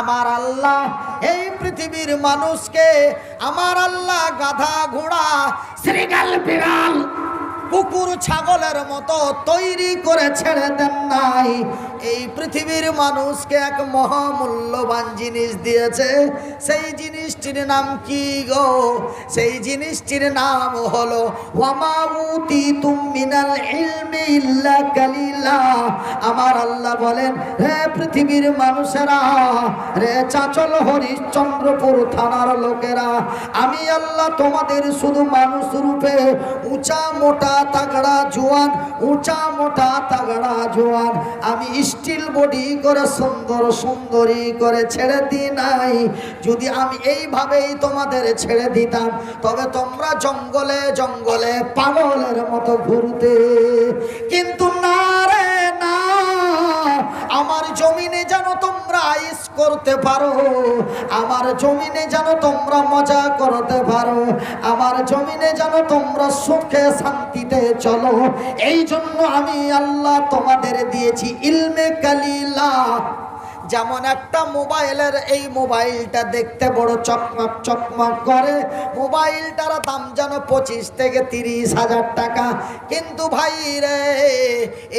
আমার আল্লাহ, এই পৃথিবীর মানুষকে আমার আল্লাহ গাধা ঘোড়া শ্রীগাল বিড়াল, কুকুর, ছাগলের মতো তৈরি করে ছেড়ে দেন নাই। এই পৃথিবীর মানুষকে এক মহামূল্যবান জিনিস দিয়েছে। সেই জিনিসটির নাম কি গো? সেই জিনিসটির নাম হলো কালিলা। আমার আল্লাহ বলেন রে পৃথিবীর মানুষেরা, রে চাচল হরিশ্চন্দ্রপুর থানার লোকেরা, আমি আল্লাহ তোমাদের শুধু মানুষ রূপে উঁচা মোটা তাগড়া জোয়ান, উঁচা মোটা তাগড়া জোয়ান, আমি স্টিল বডি করে সুন্দর সুন্দরী করে ছেড়ে দি নাই। যদি আমি এইভাবেই তোমাদের ছেড়ে দিতাম, তবে তোমরা জঙ্গলে জঙ্গলে পাগলের মতো ঘুরতে। কিন্তু না রে আমার জমিনে যেন তোমরা আইস করতে পারো, আমার জমিনে যেন তোমরা মজা করতে পারো, আমার জমিনে যেন তোমরা সুখে শান্তিতে চলো। এই জন্য আমি আল্লাহ তোমাদের দিয়েছি ইলমে কালিলা। যেমন একটা মোবাইলের এই মোবাইলটা দেখতে বড় চকমক চকমক করে। মোবাইলটার দাম যেন পঁচিশ থেকে তিরিশ হাজার টাকা। কিন্তু ভাই রে,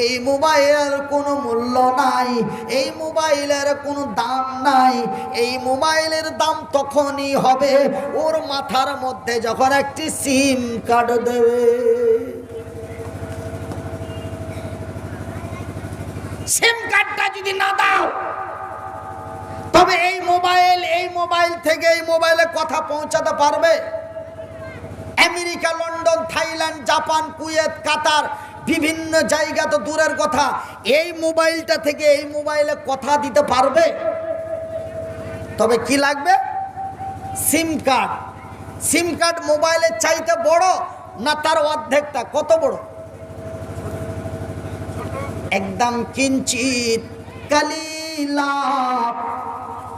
এই মোবাইলের কোনো মূল্য নাই, এই মোবাইলের কোনো দাম নাই। এই মোবাইলের দাম তখনই হবে ওর মাথার মধ্যে যখন একটি সিম কার্ড দেবে। সিম কার্ডটা যদি না দাও মোবাইল থেকে এই মোবাইলে কথা পৌঁছাতে পারবে? America, London, Thailand, Japan, Kuwait, Qatar বিভিন্ন জায়গা তো দূরের কথা। এই মোবাইলটা থেকে এই মোবাইলে কথা দিতে পারবে? তবে কি লাগবে? সিম কার্ড। সিম কার্ড মোবাইলের চাইতে বড় না তার অর্ধেকটা? কত বড়? একদম কিঞ্চিত কালিলা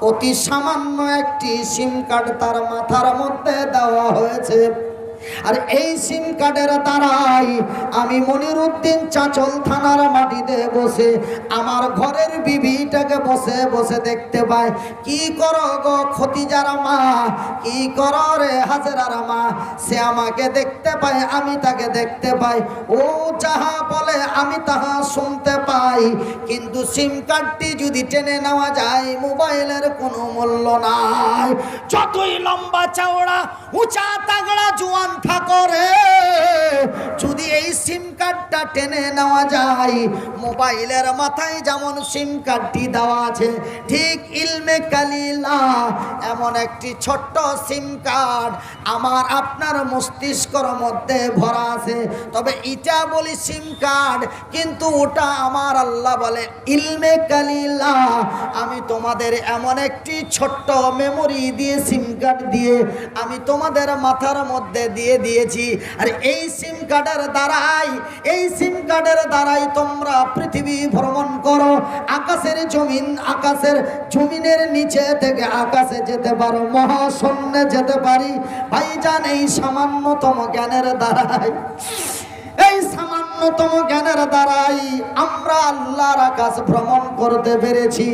অতি সামান্য একটি সিম কার্ড তার মাথার মধ্যে দেওয়া হয়েছে। আর এই সিম কার্ডের দ্বারাই আমি মনির উদ্দিন চাচল থানার মাটিতে বসে আমার ঘরের বিবিটাকে বসে বসে দেখতে পাই। কি করো গো যারা মা? কি করো রে হাজারার মা? সে আমাকে দেখতে পায়, আমি তাকে দেখতে পাই। ও যাহা বলে আমি তাহা শুনতে পাই। কিন্তু সিম কার্ডটি যদি টেনে নেওয়া যায়, মোবাইলের কোনো মূল্য নাই। যতই লম্বা চওড়া, উঁচা, তাগড়া, জোয়ান থাকো রে যদি এই সিম কার্ডটা টেনে নেওয়া যায়, মোবাইলের মাথায় যেমন সিম কার্ডটি দেওয়া আছে, ঠিক ইলমে কালিলা, এমন একটি ছোট্ট সিম কার্ড আমার আপনার মস্তিষ্কর মধ্যে ভরা আছে। তবে এটা বলি সিম কার্ড, কিন্তু ওটা আমার আল্লাহ বলে ইলমে কালিলা। আমি তোমাদের এমন একটি ছোট্ট মেমোরি দিয়ে সিম কার্ড দিয়ে, আমি তোমাদের মাথার মধ্যে দিয়ে দিয়েছি। আর এই সিম কার্ডের দ্বারাই, এই সিম কার্ডের দ্বারাই তোমরা পৃথিবী ভ্রমণ করো। আকাশের জমিন, আকাশের জমিনের নিচে থেকে আকাশে যেতে পারো, মহাশূন্যে যেতে পারি। ভাইজান, এই সামান্যতম জ্ঞানের দ্বারাই, এই সামান্যতম জ্ঞানের দ্বারাই আমরা আল্লাহর আকাশ ভ্রমণ করতে পেরেছি।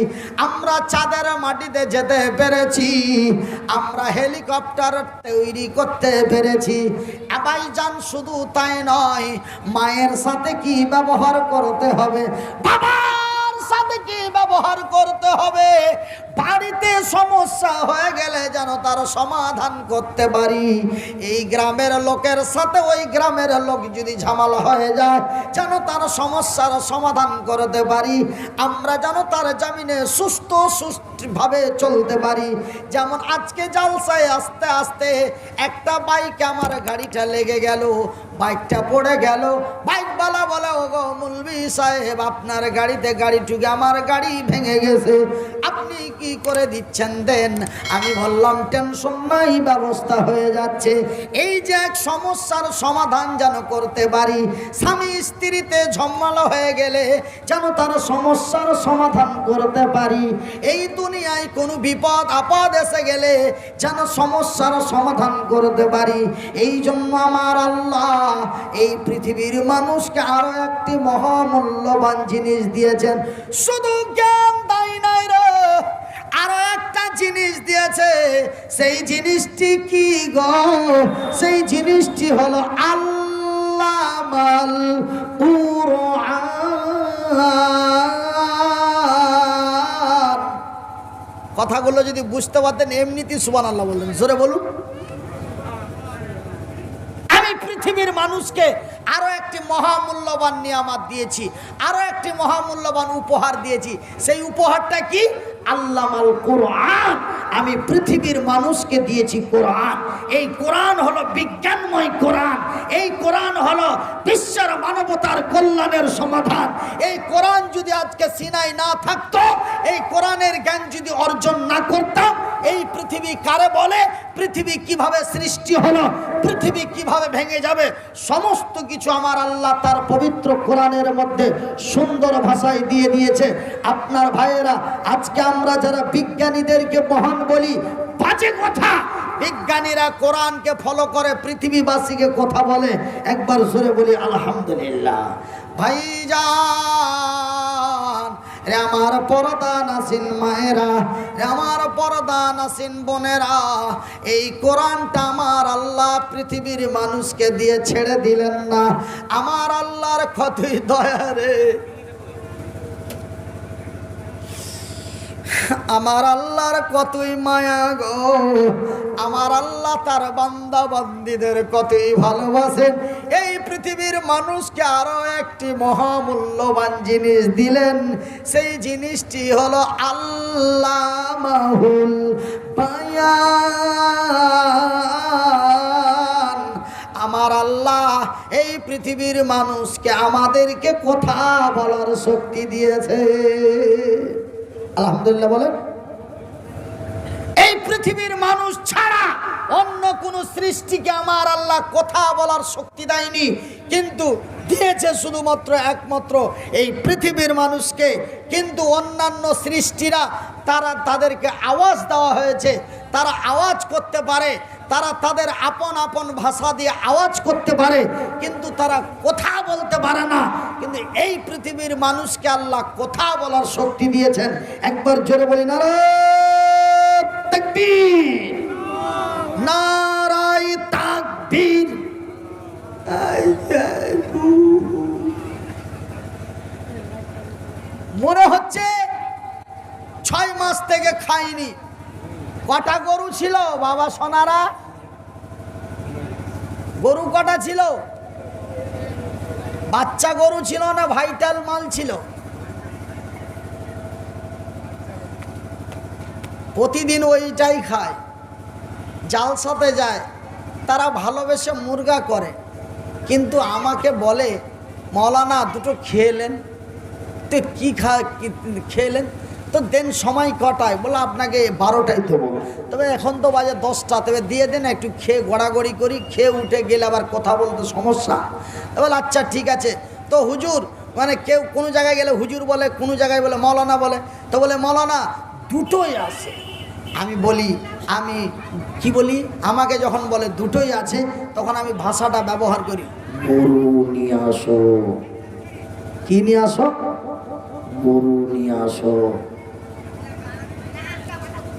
আমরা চাঁদের মাটিতে যেতে পেরেছি। আমরা হেলিকপ্টার তৈরি করতে পেরেছি। আবাই যান শুধু তাই নয়, মায়ের সাথে কি ব্যবহার করতে হবে? বাবার সাথে কি ব্যবহার করতে হবে? বাড়িতে সমস্যা হয়ে গেলে যেন তার সমাধান করতে পারি। এই গ্রামের লোকের সাথে ওই গ্রামের লোক যদি ঝামেলা হয়ে যায়, যেন তার সমস্যার সমাধান করতে পারি। আমরা যেন তার জামিনে সুস্থ, সুস্থভাবে চলতে পারি। যেমন আজকে জালসায় আস্তে আস্তে একটা বাইক আমার গাড়িটা লেগে গেল, বাইকটা পড়ে গেল। বাইকওয়ালা বলে ও গো মুলবি সাহেব, আপনার গাড়িতে গাড়ি ঠুকে আমার গাড়ি ভেঙে গেছে। আপনি কি করে দিচ্ছেন দেন? আমি বললাম টেনশন নাই, ব্যবস্থা হয়ে যাচ্ছে। এই যে এক সমস্যার সমাধান যেন করতে পারি, স্বামী স্ত্রীতে ঝম্মালো হয়ে গেলে যেন তার সমস্যার সমাধান করতে পারি। এই দুনিয়ায় কোনো বিপদ, আপদ এসে গেলে যেন সমস্যার সমাধান করতে পারি। এই জন্য আমার আল্লাহ এই পৃথিবীর মানুষকে আরও একটি মহামূল্যবান জিনিস দিয়েছেন। শুধু জ্ঞান দায় নাই রে আরও এক দিয়েছে, সেই জিনিসটি কি গো? সেই জিনিসটি হলো আল্লামাল কথাগুলো যদি বুঝতে পারতেন এমনিতেই সুবান আল্লাহ বললেন জোরে বলুন। আমি পৃথিবীর মানুষকে আরও একটি মহামূল্যবান নিয়ামাত দিয়েছি, আরও একটি মহামূল্যবান উপহার দিয়েছি। সেই উপহারটা কি? আল্লামাল কোরআন। আমি পৃথিবীর মানুষকে দিয়েছি কোরআন। এই কোরআন হলো বিজ্ঞানময় কোরআন। এই কোরআন হলো বিশ্বের মানবতার কল্যাণের সমাধান। এই কোরআন যদি আজকে সিনাই না থাকতো, এই কোরআনের জ্ঞান যদি অর্জন না করতাম, এই পৃথিবী কারে বলে? পৃথিবী কীভাবে সৃষ্টি হলো? পৃথিবী কীভাবে ভেঙে যাবে? সমস্ত কিছু আমার আল্লাহ তার পবিত্র কোরআনের মধ্যে সুন্দর ভাষায় দিয়ে দিয়েছে। আপনার ভাইয়েরা, আজকে আমরা যারা বিজ্ঞানীদেরকে মহান বলি, বাজে কথা। বিজ্ঞানীরা কোরআনকে ফলো করে, পৃথিবীবাসীকে কথা বলে। একবার জোরে বলি, আলহামদুলিল্লাহ। ভাইজান, রে আমার পরদা নাসিন মায়েরা, রে আমার পরদা নাসিন বোনেরা, এই কোরআনটা আমার আল্লাহ পৃথিবীর মানুষকে দিয়ে ছেড়ে দিলেন না। আমার আল্লাহর ক্ষতি দয়া রে। আমার আল্লাহর কতই মায়া গো। আমার আল্লাহ তার বান্দা বান্দিদের কতই ভালোবাসেন। এই পৃথিবীর মানুষকে আরও একটি মহামূল্যবান জিনিস দিলেন। সেই জিনিসটি হলো আল্লাহ মাহুল আমার আল্লাহ এই পৃথিবীর মানুষকে আমাদেরকে কথা বলার শক্তি দিয়েছে। আলহামদুলিল্লাহ বলেন। এই পৃথিবীর মানুষ ছাড়া অন্য কোন সৃষ্টিকে আমার আল্লাহ কথা বলার শক্তি দেয়নি। কিন্তু দিয়েছে শুধুমাত্র একমাত্র এই পৃথিবীর মানুষকে। কিন্তু অন্যান্য সৃষ্টিরা তারা তাদেরকে আওয়াজ দেওয়া হয়েছে। তারা আওয়াজ করতে পারে। তারা তাদের আপন আপন ভাষা দিয়ে আওয়াজ করতে পারে, কিন্তু তারা কথা বলতে পারে না। কিন্তু এই পৃথিবীর মানুষকে আল্লাহ কথা বলার শক্তি দিয়েছেন। একবার জোরে বলি না তাকবীর। নারাই তাকবীর। মনে হচ্ছে ছয় মাস থেকে খাইনি। কটা গরু ছিল বাবা সোনারা? গরু কটা ছিল? বাচ্চা গরু ছিল না ভাইটাল মাল ছিল? প্রতিদিন ওইটাই খায়। জালসাতে যায়, তারা ভালোবেসে মুরগা করে। কিন্তু আমাকে বলে, মৌলানা, দুটো খেলেন তো কী খা খেলেন তো দেন সময় কটায়? বলে আপনাকে বারোটায় দেবো। তবে এখন তো বাজে দশটা তবে দিয়ে দেন একটু খেয়ে গড়াগড়ি করি খেয়ে উঠে গেলে আবার কথা বলতে সমস্যা। বলে আচ্ছা ঠিক আছে। তো হুজুর মানে কেউ কোনো জায়গায় গেলে হুজুর বলে কোনো জায়গায় বলে মৌলানা বলে? তো বলে মৌলানা দুটোই আছে। আমি বলি আমি কি বলি? আমাকে যখন বলে দুটোই আছে তখন আমি ভাষাটা ব্যবহার করি। গরু নিয়ে আসো। কি নিয়ে আসো? গরু নিয়ে আসো।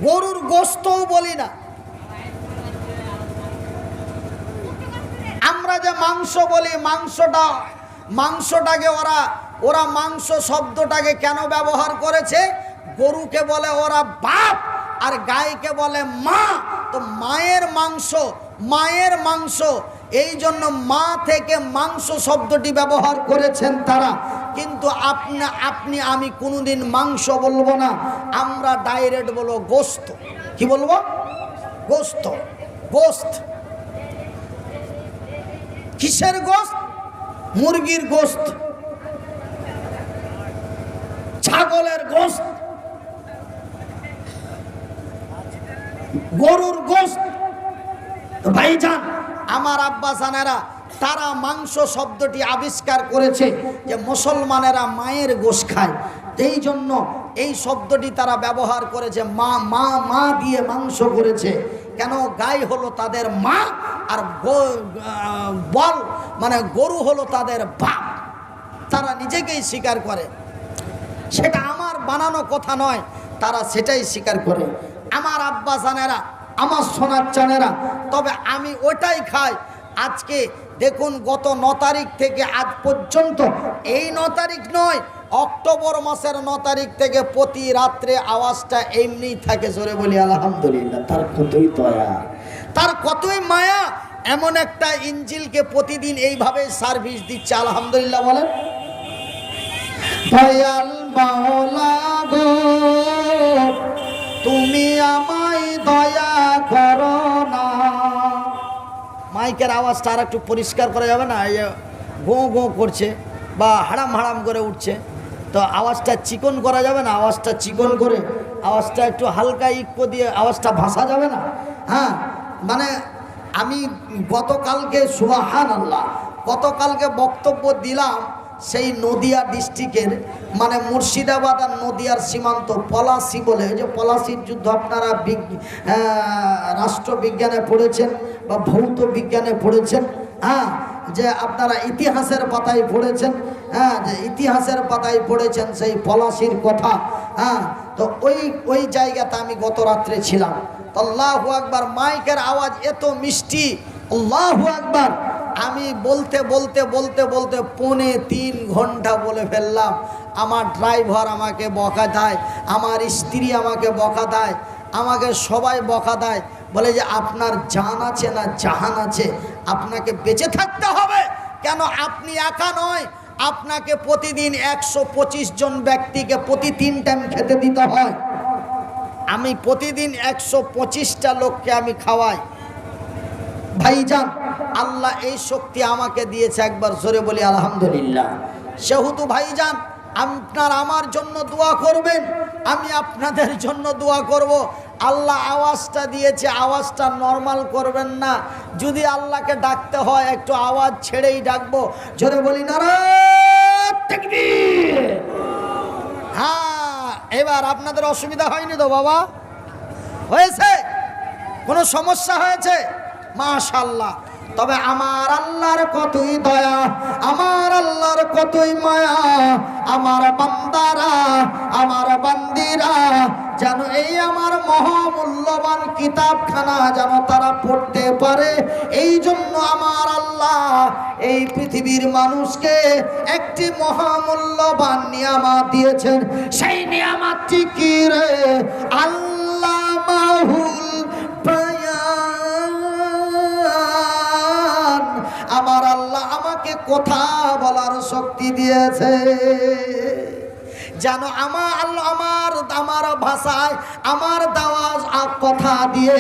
গরুর গোস্তও বলি না। আমরা যে মাংস বলি, মাংসটা, মাংসটাকে ওরা ওরা মাংস শব্দটাকে কেন ব্যবহার করেছে? গরুকে বলে ওরা বাপ আর গাইকে বলে মা। তো মায়ের মাংস মায়ের মাংস এই জন্য মা থেকে মাংস শব্দটি ব্যবহার করেছেন তারা। কিন্তু আপনি আপনি, আমি কোনোদিন মাংস বলব না। আমরা ডাইরেক্ট বলব গোস্ত। কি বলব? গোস্ত। গোস্ত। কিসের গোস্ত? মুরগির গোস্ত। ছাগলের গোস্ত। গরুর গোস্ত। ভাইজান আমার আব্বা আব্বাসানেরা তারা মাংস শব্দটি আবিষ্কার করেছে যে মুসলমানেরা মায়ের গোশ খায়। এই জন্য এই শব্দটি তারা ব্যবহার করেছে, মা মা মা দিয়ে মাংস করেছে। কেন? গাই হলো তাদের মা আর বল মানে গরু হলো তাদের বাপ। তারা নিজেকেই স্বীকার করে। সেটা আমার বানানো কথা নয়, তারা সেটাই স্বীকার করে। আমার আব্বা জানেরা আমার সোনার চানেরা। তবে আমি ওটাই খাই। আজকে দেখুন গত ন তারিখ থেকে আজ পর্যন্ত, এই ন তারিখ নয়, অক্টোবর মাসের ন তারিখ থেকে প্রতি রাত্রে আওয়াজটা এমনিই থাকে জোরে বলি, আলহামদুলিল্লাহ। তার কতই দয়া, তার কতই মায়া, এমন একটা ইঞ্জিলকে প্রতিদিন এইভাবে সার্ভিস দিচ্ছে, আলহামদুলিল্লাহ বলেন। দয়াল তুমি আমায় দয়া করো না। মাইকের আওয়াজটা আর একটু পরিষ্কার করা যাবে না? গো গো করছে বা হাড়াম হাড়াম করে উঠছে। তো আওয়াজটা চিকন করা যাবে না? আওয়াজটা চিকন করে আওয়াজটা একটু হালকা ইকো দিয়ে আওয়াজটা ভাসা যাবে না? হ্যাঁ মানে আমি গতকালকে সুবাহান আল্লাহ গতকালকে বক্তব্য দিলাম সেই নদিয়া ডিস্ট্রিক্টের মানে মুর্শিদাবাদ আর নদিয়ার সীমান্ত পলাশি বলে ওই যে পলাশির যুদ্ধ আপনারা রাষ্ট্রবিজ্ঞানে পড়েছেন বা ভৌত বিজ্ঞানে পড়েছেন হ্যাঁ যে আপনারা ইতিহাসের পাতায় পড়েছেন হ্যাঁ যে ইতিহাসের পাতায় পড়েছেন সেই পলাশির কথা হ্যাঁ তো ওই ওই জায়গাতে আমি গত রাত্রে ছিলাম। তো আল্লাহু আকবার, মাইকের আওয়াজ এত মিষ্টি, আল্লাহু আকবার আমি বলতে বলতে বলতে বলতে পৌনে তিন ঘণ্টা বলে ফেললাম। আমার ড্রাইভার আমাকে বকা দেয়, আমার স্ত্রী আমাকে বকা দেয়, আমাকে সবাই বকা দেয়। বলে যে আপনার জান আছে না জাহান আছে? আপনাকে বেঁচে থাকতে হবে। কেন? আপনি একা নয়। আপনাকে প্রতিদিন একশো পঁচিশ জন ব্যক্তিকে প্রতি তিন টাইম খেতে দিতে হয়। আমি প্রতিদিন একশো পঁচিশটা লোককে আমি খাওয়াই। ভাইজান আল্লাহ এই শক্তি আমাকে দিয়েছে একবার জোরে বলি আলহামদুলিল্লাহ। সেহেতু ভাইজান, আপনার আমার জন্য দোয়া করবেন, আমি আপনাদের জন্য দোয়া করব। আল্লাহ আওয়াজটা দিয়েছে, আওয়াজটা নর্মাল করবেন না। যদি আল্লাহকে ডাকতে হয়, একটু আওয়াজ ছেড়েই ডাকবো। জোরে বলি না হ্যাঁ এবার আপনাদের অসুবিধা হয়নি তো বাবা? হয়েছে? কোনো সমস্যা হয়েছে? মাশাল্লাহ তবে আমার আল্লাহর কতই দয়া, আমার আল্লাহর কতই মায়া, আমার বান্দারা, আমার বান্দিরা যেন এই আমার মহামূল্যবান কিতাবখানা যেন তারা পড়তে পারে। এই জন্য আমার আল্লাহ এই পৃথিবীর মানুষকে একটি মহামূল্যবান নিয়ামত দিয়েছেন। সেই নিয়ামতটি কি রে? আল্লাহ কথা বলার শক্তি দিয়েছে। যেন আমার আমার আমার ভাষায়, আমার দাওয়াজ কথা দিয়ে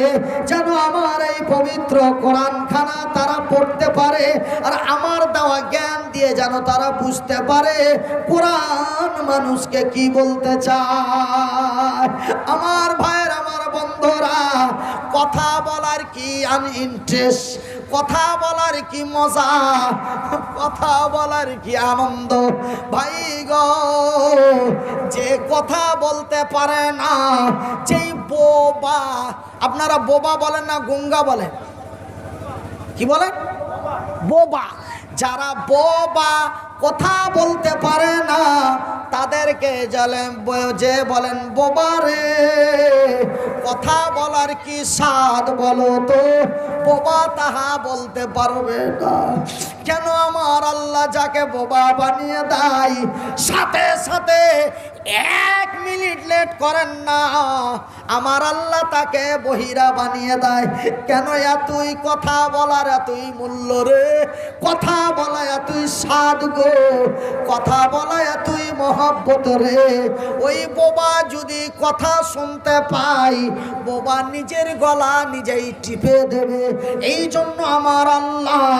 যেন আমার এই পবিত্র কোরআন খানা তারা পড়তে পারে আর আমার দেওয়া জ্ঞান দিয়ে যেন তারা বুঝতে পারে কোরআন মানুষকে কি বলতে চায়। আমার ভাইয়ের, আমার বন্ধুরা, কথা বলার কি আন ইন্টারেস্ট কথা বলার কি মজা? কথা বলার কি আনন্দ? ভাই যে কথা বলতে পারে না, যেই বোবা, আপনারা বোবা বলেন না, গঙ্গা বলেন? কি বলেন? বোবা। যারা বোবা কথা বলতে পারে না। তাদেরকে জলেন যে বলেন বোবারে কথা বলার কি স্বাদ বলো তো? বোবা তাহা বলতে পারবে না। কেন আমার আল্লাহ যাকে বোবা বানিয়ে দেয়, সাথে সাথে এক মিনিট লেট করেন না। আমার আল্লাহ তাকে বহিরা বানিয়ে দেয়। কেন এতই কথা বলার এতই মূল্য রে? কথা বলা এতই স্বাদ গো। কথা বলা এতই মহব্বত রে। ওই বোবা যদি কথা শুনতে পাই বোবা নিজের গলা নিজেই টিপে দেবে। এই জন্য আমার আল্লাহ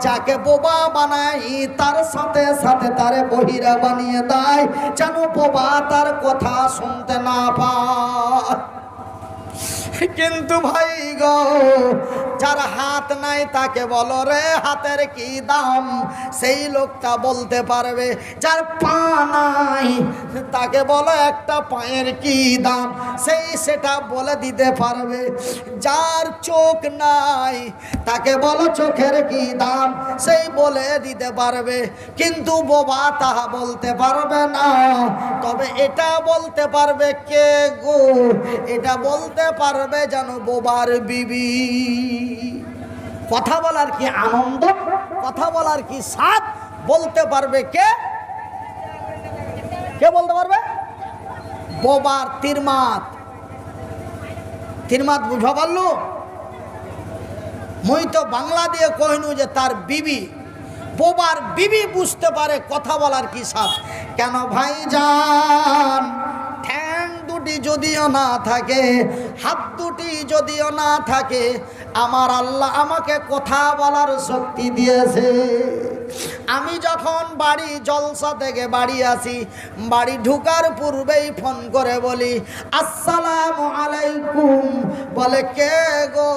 যাকে বোবা বানাই তার সাথে সাথে তারে বহিরা বানিয়ে দেয়। যেন বোবা তার কথা শুনতে না পায় কিন্তু ভাই গো, যার হাত নাই তাকে বলো রে, হাতের কি দাম? সেই লোকটা বলতে পারবে, যার পা নাই তাকে বলো একটা পায়ের কি দাম? সেই সেটা বলে দিতে পারবে, যার চোখ নাই তাকে বলো চোখের কি দাম? সেই বলে দিতে পারবে, কিন্তু বোবা তাহা বলতে পারবে না। তবে এটা বলতে পারবে কে গো? এটা বলতে পারবে যেন বোবার বিবি? কথা বলার কি আনন্দ? কথা বলার কি স্বাদ? বলতে পারবে কে? কে বলতে পারবে? বোবার তিরমাত তিরমাত বুঝা পারল? মই তো বাংলা দিয়ে কহিনু যে তার বিবি। বোবার বিবি বুঝতে পারে কথা বলার কি সাথ কেন ভাই যান দুটি যদিও না থাকে, হাত দুটি যদিও না থাকে, আমার আল্লাহ আমাকে কথা বলার শক্তি দিয়েছে। আমি যখন বাড়ি, জলসা থেকে বাড়ি আসি, বাড়ি ঢুকার পূর্বেই ফোন করে বলি, আসসালাম আলাইকুম। বলে, কে গো?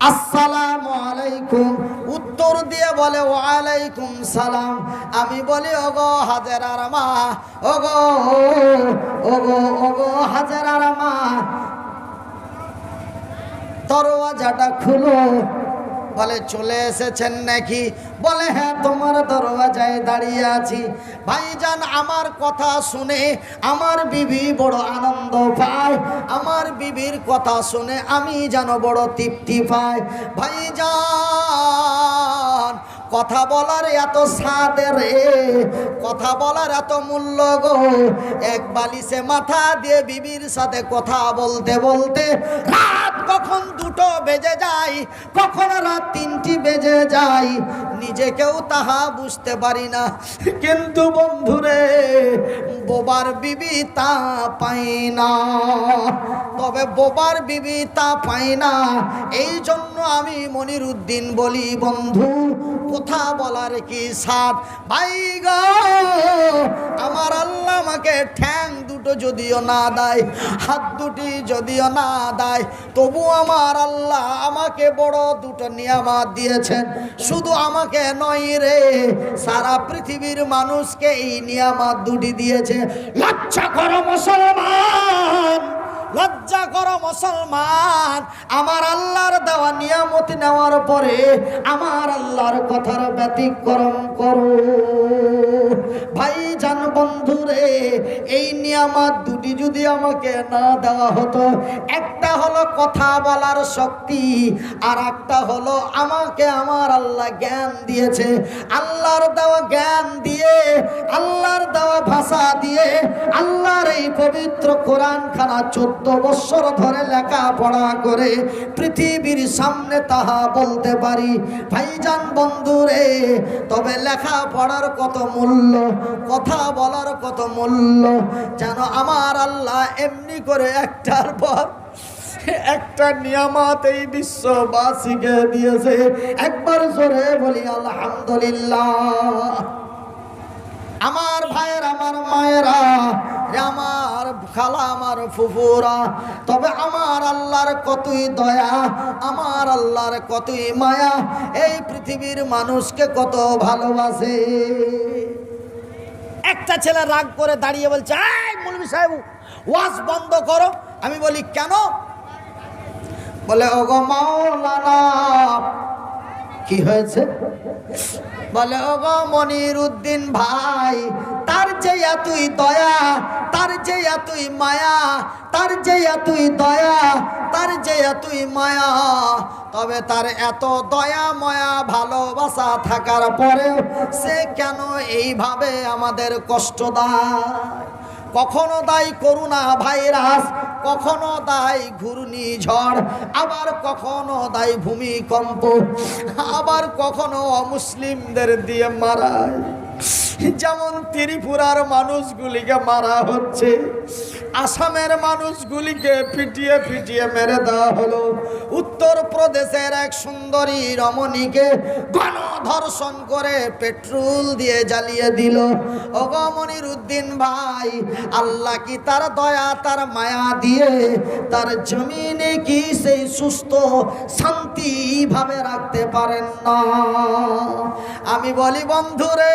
আসসালামু আলাইকুম। উত্তর দিয়ে বলে, ওয়ালাইকুম সালাম। আমি বলি, ওগো হাজার মা। ওগো ওগো ওগো হাজারার মা। দরওয়াজাটা খুলো। বলে চলে এসেছেন নাকি? বলে হ্যাঁ তোমার দরওয়াজায় দাঁড়িয়ে আছি। ভাইজান, আমার কথা শুনে আমার বিবি বড় আনন্দ পায়। আমার বিবির কথা শুনে আমি যেন বড় তৃপ্তি পাই। ভাইজান কথা বলার এত সাদে রে, কথা বলার এত মূল্য গো। এক বালিশে মাথা দিয়ে বিবির সাথে কথা বলতে বলতে রাত কখন দুটো বেজে যায়, কখন রাত তিনটি বেজে যায়, নিজেকেও তাহা বুঝতে পারি না। কিন্তু বন্ধুরে, বোবার বিবি তা পাই না। তবে বোবার বিবি তা পাই না। এই জন্য আমি মনির উদ্দিন বলি, বন্ধু কথা বলার কি সাথ ভাই গো, আমার আল্লাহ আমাকে ঠ্যাং দুটো যদিও না দেয়, হাত দুটি যদিও না দেয়, তবু আমার আল্লাহ আমাকে বড় দুটো নিয়ামাত দিয়েছেন। শুধু আমাকে নয় রে, সারা পৃথিবীর মানুষকে এই নিয়ামাত দুটি দিয়েছে। লজ্জা করো মুসলমান! লজ্জা করো মুসলমান, আমার আল্লাহর দেওয়া নিয়ামত নেওয়ার পরে আমার আল্লাহর কথার ব্যতিক্রম করো। ভাই জান বন্ধুরে, এই নিয়ামত দুটি যদি আমাকে না দেওয়া হতো, একটা হলো কথা বলার শক্তি, আর একটা হলো আমাকে আমার আল্লাহ জ্ঞান দিয়েছে। আল্লাহর দেওয়া জ্ঞান দিয়ে, আল্লাহর দেওয়া ভাষা দিয়ে, আল্লাহর এই পবিত্র কোরআন খানা চোদ্দ বৎসর ধরে লেখাপড়া করে পৃথিবীর সামনে তাহা বলতে পারি। ভাইজান বন্ধুরে, তবে লেখাপড়ার কত মূল্য, কথা বলার কত মূল্য, যেন আমার আল্লাহ এমনি করে একটার পর একটা নিয়ামত এই বিশ্ববাসীকে দিয়েছে। একবার জোরে বলি, আলহামদুলিল্লাহ। আমার ভাইয়ের, আমার মায়েরা আমার খালা, আমার ফুফুরা, তবে আমার আল্লাহর কতই দয়া, আমার আল্লাহর কতই মায়া, এই পৃথিবীর মানুষকে কত ভালোবাসে। একটা ছেলে রাগ করে দাঁড়িয়ে বলছে, এই সাহেব, ওয়াজ বন্ধ করো। আমি বলি, কেন? বলে, ওগো মাওলানা কি হয়েছে? বলে ওগো মনির উদ্দিন ভাই, তার যে এতই দয়া, তার যে এতই মায়া, তার যে এতই দয়া, তার যে এতই মায়া। তবে তার এত দয়া ময়া ভালোবাসা থাকার পরে সে কেন এইভাবে আমাদের কষ্ট দেয়? কখনো দায় করুণা ভাইরাস কখনো দায় ঘূর্ণিঝড় আবার কখনো দায় ভূমিকম্প আবার কখনো অমুসলিমদের দিয়ে মারায় যেমন ত্রিপুরার মানুষগুলিকে মারা হচ্ছে, আসামের মানুষগুলিকে পিটিয়ে পিটিয়ে মেরে দেওয়া হলো উত্তর প্রদেশের এক সুন্দরী রমণীকে গণধর্ষণ করে পেট্রোল দিয়ে জ্বালিয়ে দিল। অগমনির উদ্দিন ভাই, আল্লাহ কি তার দয়া, তার মায়া দিয়ে তার জমিনে কি সেই সুস্থ শান্তিভাবে রাখতে পারেন না? আমি বলি, বন্ধুরে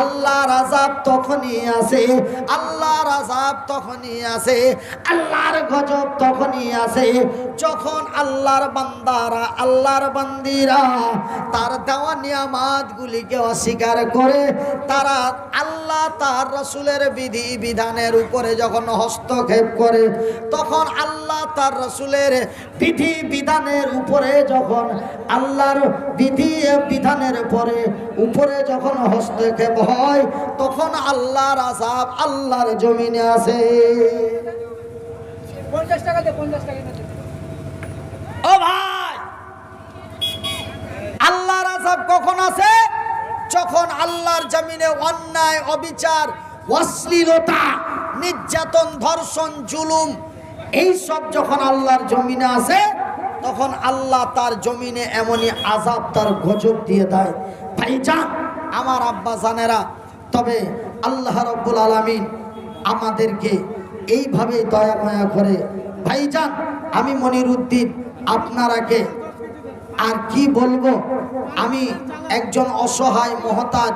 আল্লাহর আজাব তখনই আসে, আল্লাহর আজাব তখনই আসে, আল্লাহর গজব তখনই আসে, যখন আল্লাহর বান্দারা, আল্লাহর বান্দিরা তার দেওয়া নিয়ামাত গুলিকে অস্বীকার করে, তারা আল্লাহ তার রসুলের বিধি বিধানের উপরে যখন হস্তক্ষেপ করে, তখন আল্লাহ তার রসুলের বিধি বিধানের উপরে যখন, আল্লাহর বিধি বিধানের পরে, উপরে যখন হস্তক্ষেপ হয় তখন আল্লাহর আজাব আল্লাহর জমিনে দে ও ভাই আল্লাহর আজাব কখন আসে যখন আল্লাহর জমিনে অন্যায় অবিচার অশ্লীলতা নির্যাতন ধর্ষণ জুলুম এই সব যখন আল্লাহর জমিনে আসে তখন আল্লাহ তার জমিনে এমনই আজাব তার গজব দিয়ে দেয়। ভাইজান আমার আব্বা জানেরা, তবে আল্লাহ রব্বুল আলামিন আমাদেরকে এইভাবে দয়া মায়া করে, ভাইজান, আমি মনির উদ্দিন আপনারাকে আর কি বলব? আমি একজন অসহায় মহতাজ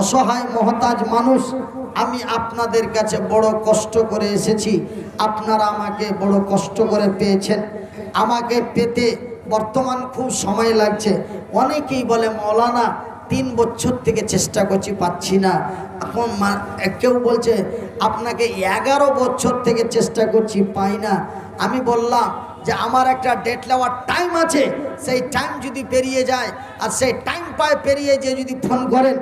অসহায় মহতাজ মানুষ, আমি আপনাদের কাছে বড় কষ্ট করে এসেছি। আপনারা আমাকে বড় কষ্ট করে পেয়েছেন। আমাকে পেতে বর্তমান খুব সময় লাগছে। অনেকেই বলে, মৌলানা তিন বছর থেকে চেষ্টা করছি, পাচ্ছি না। এখন কেউ বলছে, আপনাকে এগারো বছর থেকে চেষ্টা করছি, পাই না। আমি বললাম যে, আমার একটা ডেট নেওয়ার টাইম আছে। সেই টাইম যদি পেরিয়ে যায়, আর সেই টাইম পায় পেরিয়ে যে যদি ফোন করেন,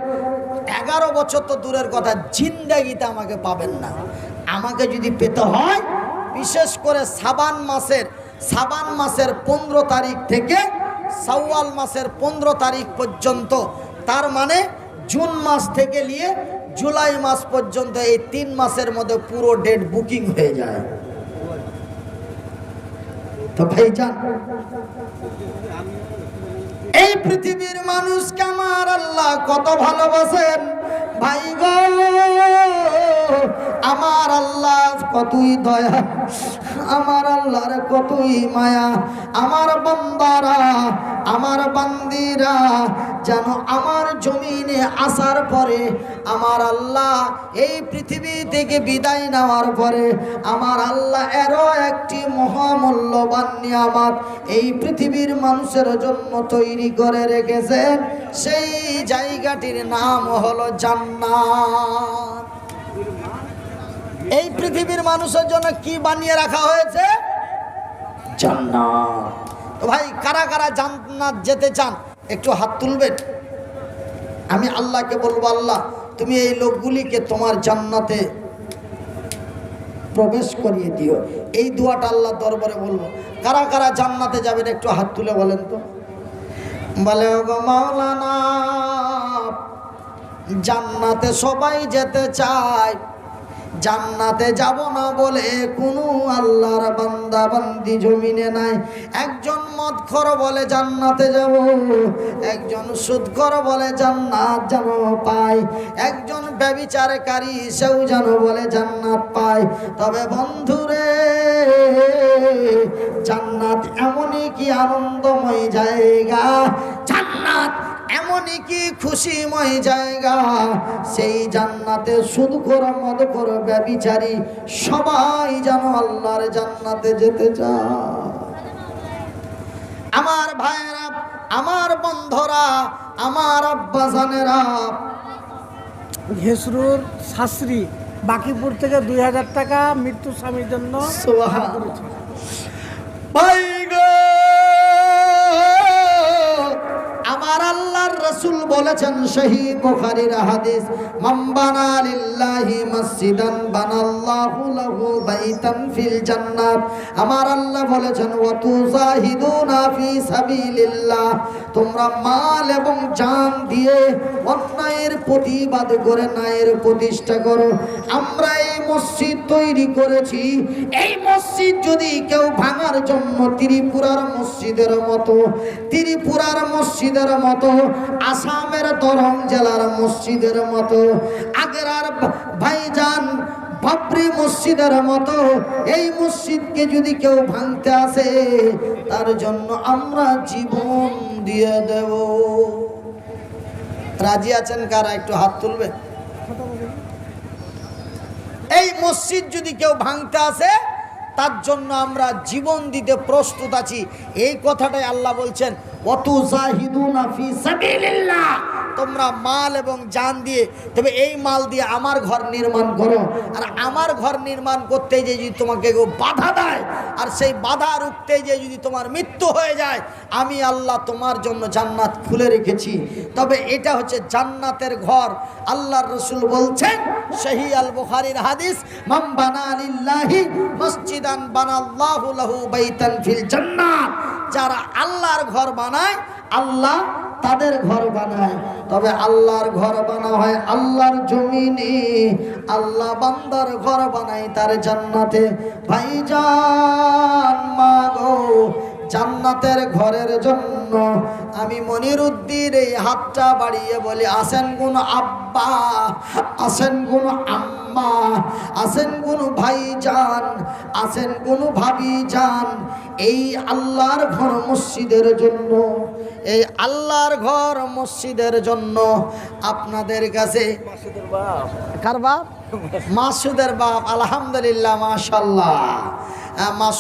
এগারো বছর তো দূরের কথা, জিন্দাগিতে আমাকে পাবেন না। আমাকে যদি পেতে হয়, বিশেষ করে সাবান মাসের সাবান মাসের পনেরো তারিখ থেকে সাওয়াল মাসের পনেরো তারিখ পর্যন্ত তার মানে জুন মাস থেকে নিয়ে জুলাই মাস পর্যন্ত এই তিন মাসের মধ্যে পুরো ডেট বুকিং হয়ে যায়। তো ভাইজান, এই পৃথিবীর মানুষকে আমার আল্লাহ কত ভালোবাসেন? ভাই গো, আমার আল্লাহ কতই দয়া আমার আল্লাহর কতই মায়া। আমার বন্দারা, আমার বান্দিরা যেন আমার জমিনে আসার পরে, আমার আল্লাহ এই পৃথিবী থেকে বিদায় নেওয়ার পরে, আমার আল্লাহ এরও একটি মহামূল্যবান নিয়ামত এই পৃথিবীর মানুষের জন্য তৈরি করে রেখেছেন। সেই জায়গাটির নাম হলো জান্নাত। এই পৃথিবীর মানুষের জন্য কি বানিয়ে রাখা হয়েছে? জান্নাত। ভাই, কারা কারা জান্নাত যেতে চান, একটু হাত তুলবেন? আমি আল্লাহকে বলব, আল্লাহ, তুমি এই লোকগুলিকে তোমার জান্নাতে প্রবেশ করিয়ে দিও। এই দোয়াটা আল্লাহ দরবারে বলব। কারা কারা জান্নাতে যাবেন, একটু হাত তুলে বলেন তো। বলে মাওলানা, জান্নাতে সবাই যেতে চায়। জান্নাতে যাব না বলে কোনো আল্লাহর বান্দা বান্দি জমিনে নাই। একজন মদখর বলে জান্নাতে যাব, একজন সুদখর বলে জান্নাত যেন পায়, একজন ব্যবিচারকারী সেও যেন বলে জান্নাত পায়। তবে বন্ধুরে, জান্নাত এমনই কি আনন্দময় জায়গা জান্নাত। এমনই কি খুশিময় জায়গা? সেই জান্নাতে শুধু করো মদ করো ব্যবিচারী সবাই যেন আল্লাহর জান্নাতে যেতে চায়। আমার ভাইয়েরা আমার বন্ধরা আমার আব্বা আব্বাসানেরা ঘেসরুর শাস্ত্রী বাকিপুর থেকে দুই হাজার টাকা মৃত্যু স্বামীর জন্য ভাই রসুল বলেছেন সহি বুখারীর হাদিস, মান বানা লিল্লাহি মসজিদান বানাল্লাহু লাহু বাইতান ফিল জান্নাত। আমার আল্লাহ বলেছেন ওয়া তুজাহিদুনা ফি সাবিলিল্লাহ। তোমরা মাল এবং জান দিয়ে অন্যায়ের প্রতিবাদ করে ন্যায়ের প্রতিষ্ঠা করো। আমরা এই মসজিদ তৈরি করেছি। এই মসজিদ যদি কেউ ভাঙার জন্য ত্রিপুরার মসজিদের মতো, ত্রিপুরার মসজিদের মতো আসামের দরং জেলার মসজিদের মতো আগেরার ভাইজান বাবরি মসজিদের মতো, এই মসজিদকে যদি কেউ ভাঙতে আসে, তার জন্য আমরা জীবন দিয়ে দেব। রাজি আছেন কারা? একটু হাত তুলবে। এই মসজিদ যদি কেউ ভাঙতে আসে, তার জন্য আমরা জীবন দিতে প্রস্তুত আছি। এই কথাটাই আল্লাহ বলছেন তোমরা মাল এবং জান দিয়ে, তবে এই মাল দিয়ে আমার ঘর নির্মাণ করো। আর আমার ঘর নির্মাণ করতে যে যদি তোমাকে কেউ বাধা দেয়, আর সেই বাধা রুখতে যে যদি তোমার মৃত্যু হয়ে যায়, আমি আল্লাহ তোমার জন্য জান্নাত খুলে রেখেছি। তবে এটা হচ্ছে জান্নাতের ঘর। আল্লাহর রসুল বলছেন, সহি আল বুখারীর হাদিস মাম বানা লিল্লাহি মসজিদান বানাল্লাহু লাহু বাইতান ফিল জান্নাত। যারা আল্লাহর ঘর বানায়, আল্লাহ তাদের ঘর বানায়। তবে আল্লাহর ঘর বানা হয় আল্লাহর জমিনে। আল্লাহ বান্দার ঘর বানায় তার জান্নাতে। ভাইজান মাগো জান্নাতের ঘরের জন্য। আমি মনির উদ্দিন এই হাতটা বাড়িয়ে বলি, আসেন কোন আব্বা, আসেন কোন আম্মা, আসেন কোন ভাইজান, আসেন কোন ভাবি যান এই আল্লাহর ঘর মসজিদের জন্য, এই আল্লাহর ঘর মসজিদের জন্য আপনাদের কাছে কার বাপ? মাসুদের বাপ, আলহামদুলিল্লাহ মাশাল্লাহ মাসুদ